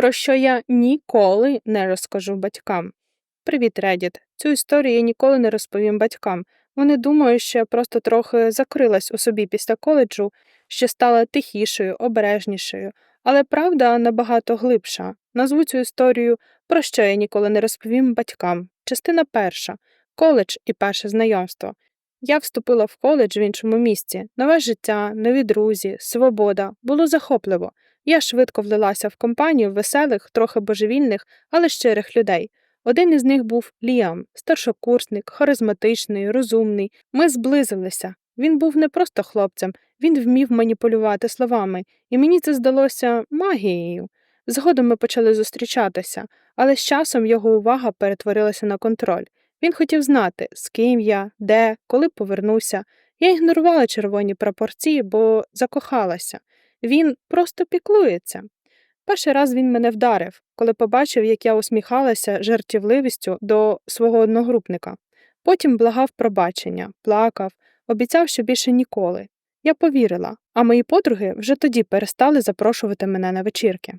про що я ніколи не розкажу батькам. Привіт, Reddit. Цю історію я ніколи не розповім батькам. Вони думають, що я просто трохи закрилась у собі після коледжу, що стала тихішою, обережнішою, але правда набагато глибша. Назву цю історію про що я ніколи не розповім батькам. Частина перша коледж і перше знайомство. Я вступила в коледж в іншому місці. Нове життя, нові друзі, свобода. Було захопливо. Я швидко влилася в компанію веселих, трохи божевільних, але щирих людей. Один із них був Ліам, старшокурсник, харизматичний, розумний. Ми зблизилися. Він був не просто хлопцем, він вмів маніпулювати словами, і мені це здалося магією. Згодом ми почали зустрічатися, але з часом його увага перетворилася на контроль. Він хотів знати, з ким я, де, коли повернуся. Я ігнорувала червоні прапорці, бо закохалася. Він просто піклується. Перший раз він мене вдарив, коли побачив, як я усміхалася жартівливістю до свого одногрупника. Потім благав пробачення, плакав, обіцяв, що більше ніколи. Я повірила, а мої подруги вже тоді перестали запрошувати мене на вечірки.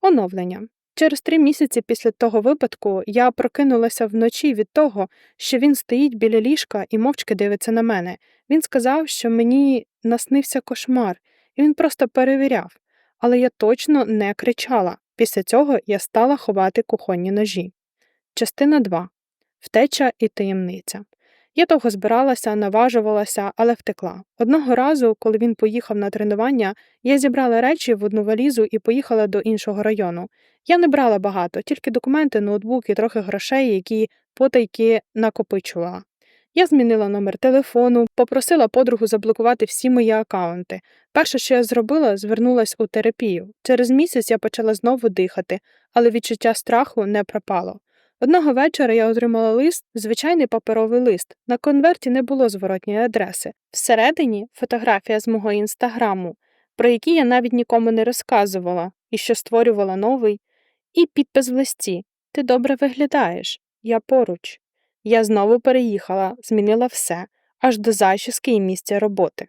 Оновлення. Через три місяці після того випадку я прокинулася вночі від того, що він стоїть біля ліжка і мовчки дивиться на мене. Він сказав, що мені наснився кошмар, він просто перевіряв. Але я точно не кричала. Після цього я стала ховати кухонні ножі. Частина 2. Втеча і таємниця. Я довго збиралася, наважувалася, але втекла. Одного разу, коли він поїхав на тренування, я зібрала речі в одну валізу і поїхала до іншого району. Я не брала багато, тільки документи, ноутбук і трохи грошей, які потайки накопичувала. Я змінила номер телефону, попросила подругу заблокувати всі мої акаунти. Перше, що я зробила, звернулась у терапію. Через місяць я почала знову дихати, але відчуття страху не пропало. Одного вечора я отримала лист, звичайний паперовий лист. На конверті не було зворотньої адреси. Всередині фотографія з мого інстаграму, про який я навіть нікому не розказувала, і що створювала новий, і підпис в листі Ти добре виглядаєш, я поруч. Я знову переїхала, змінила все, аж до зачіски і місця роботи.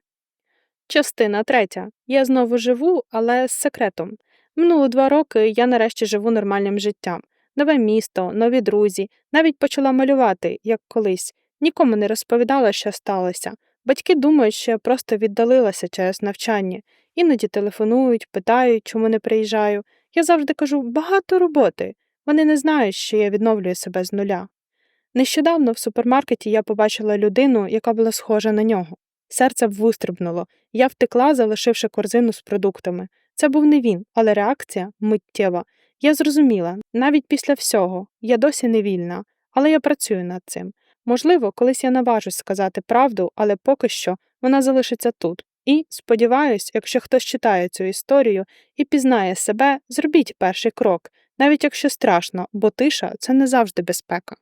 Частина третя. Я знову живу, але з секретом. Минуло два роки я нарешті живу нормальним життям нове місто, нові друзі, навіть почала малювати, як колись, нікому не розповідала, що сталося. Батьки думають, що я просто віддалилася через навчання, іноді телефонують, питають, чому не приїжджаю. Я завжди кажу багато роботи. Вони не знають, що я відновлюю себе з нуля. Нещодавно в супермаркеті я побачила людину, яка була схожа на нього. Серце вистрибнуло, я втекла, залишивши корзину з продуктами. Це був не він, але реакція миттєва. Я зрозуміла, навіть після всього я досі не вільна, але я працюю над цим. Можливо, колись я наважусь сказати правду, але поки що вона залишиться тут. І, сподіваюсь, якщо хтось читає цю історію і пізнає себе, зробіть перший крок, навіть якщо страшно, бо тиша це не завжди безпека.